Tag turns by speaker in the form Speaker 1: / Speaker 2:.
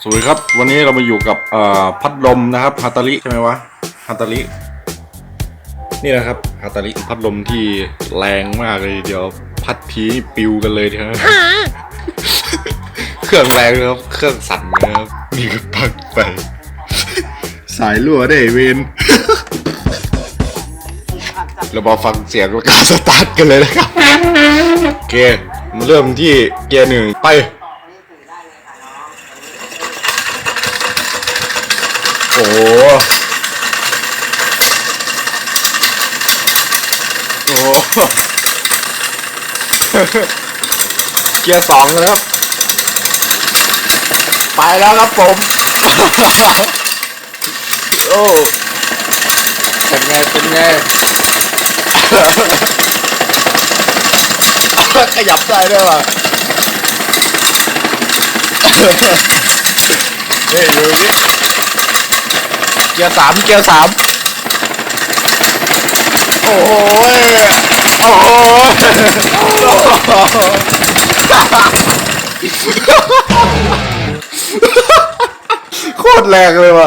Speaker 1: สวัสดีครับ วันนี้เรามาอยู่กับเอ่อพัดลมนะครับฮาตาริใช่ไหมวะฮาตารินี่นะครับฮาตาริพัดลมที่แรงมากเลยเดี๋ยวพัดทีนี่ปิวกันเลยทีนะเครื่องแรงนะครับ เครื่องสั่นนะครับนี่ก็ปักไป สายรั่วได้เวนเรามาฟังเสียงการสตาร์ทกันเลยนะครับโอเคมาเริ่มที่เกียร์หนึ่งไป โอ้โหโอ้โหเกียร์สองนะครับ ไปแล้วครับผม โอ้เป็นไง เป็นไง ขยับได้ด้วยว่ะเฮ้ยดูนี่ เกียร์สามเกียร์สามโอ้โหโอ้โหโคตรแรงเลยว่ะ